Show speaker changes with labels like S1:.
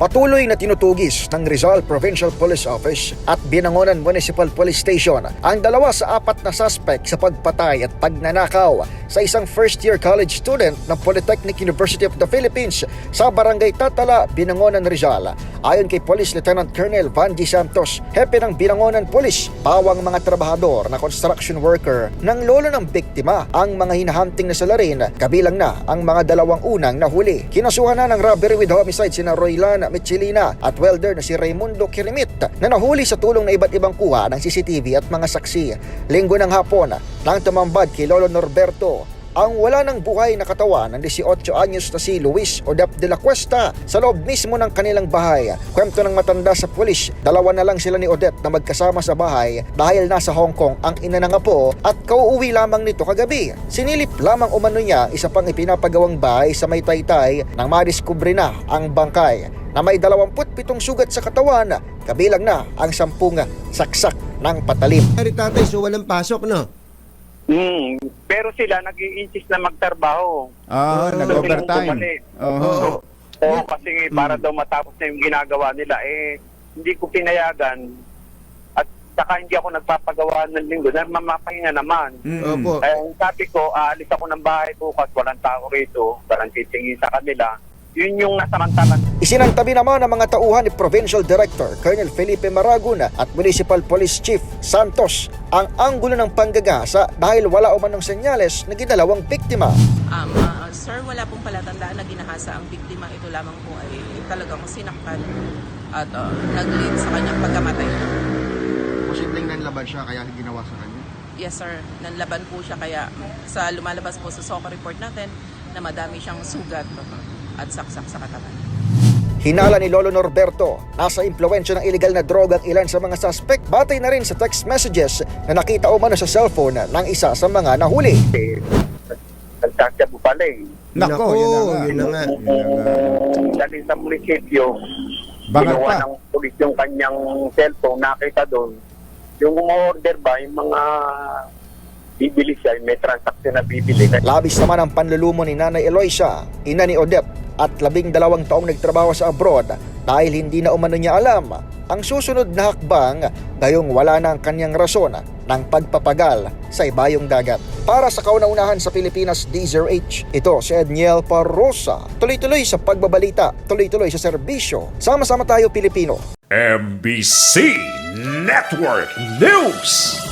S1: Patuloy na tinutugis ng Rizal Provincial Police Office at Binangonan Municipal Police Station ang dalawa sa apat na suspect sa pagpatay at pagnanakaw sa isang first-year college student ng Polytechnic University of the Philippines sa Barangay Tatala, Binangonan, Rizal. Ayon kay Police Lieutenant Colonel Van G. Santos, hepe ng Binangonan Police, pawang mga trabahador na construction worker ng lolo ng biktima ang mga hinahanting na salarin, kabilang na ang mga dalawang unang nahuli. Kinasuhan na ng robbery with homicide sina Roylan Michelina at welder na si Raimundo Kirimit na nahuli sa tulong na iba't ibang kuha ng CCTV at mga saksi. Linggo ng hapon, nang tumambad kay Lolo Norberto ang wala ng buhay na katawan ng 18 anyos na si Luis Odep de la Cuesta sa loob mismo ng kanilang bahay. Kwento ng matanda sa pulis, dalawa na lang sila ni Odette na magkasama sa bahay dahil nasa Hong Kong ang ina ng apo at kauuwi lamang nito kagabi. Sinilip lamang umano niya isa pang ipinapagawang bahay sa may taytay nang madiskubre na ang bangkay na may 27 sugat sa katawan kabilang na ang sampung saksak ng patalim.
S2: Ari tatay, so walang pasok, no?
S3: Hmm, pero sila nag insist na magtrabaho.
S4: Ah,
S2: Oo,
S4: nag-overtime. Oo.
S3: Oo, kasi para daw matapos na yung ginagawa nila, eh, hindi ko pinayagan. At saka hindi ako nagpapagawa ng linggo, na mamapahinga naman.
S4: Mm.
S2: Opo.
S3: Ang sabi ko, aalis ako ng bahay bukas, walang tao rito, walang titingin sa kanila. Yun yung nasamantalan
S1: Isinantabi naman ng mga tauhan ni Provincial Director Colonel Felipe Maraguna at Municipal Police Chief Santos ang anggulo ng panggagasa dahil wala umanong senyales na ginalawang biktima.
S5: Um, ah, sir, wala pong palatandaan na ginahasa ang biktima. Ito lamang po ay talagang sinaktan at ah, nag-lead sa kanyang pagkamatay.
S6: posibleng nanlaban siya kaya ginawa sa kanya.
S5: Yes, sir. Nanlaban po siya kaya sa lumalabas po sa SOCA report natin na madami siyang sugat at saksak sa katawan.
S1: Hinala ni Lolo Norberto, nasa impluensya ng illegal na droga ang ilan sa mga suspect batay na rin sa text messages na nakita umano sa cellphone ng isa sa mga nahuli.
S3: eh, nagsasabu pala eh.
S4: Nako, yun na nga.
S3: dali sa munisipyo,
S4: Bangal
S3: ginawa
S4: pa.
S3: ng pulis yung kanyang cellphone, nakita doon. Yung umorder ba, yung mga bibili siya, may transaction na bibili.
S1: Labis naman ang panlulumo ni Nanay Eloisa, ina ni Odette at labing dalawang taong nagtrabaho sa abroad dahil hindi na umano niya alam ang susunod na hakbang gayong wala na ang kanyang rason ng pagpapagal sa ibayong dagat. Para sa kauna-unahan sa Pilipinas DZRH, ito si Edniel Parrosa. Tuloy-tuloy sa pagbabalita, tuloy-tuloy sa serbisyo. Sama-sama tayo Pilipino.
S7: MBC Network News.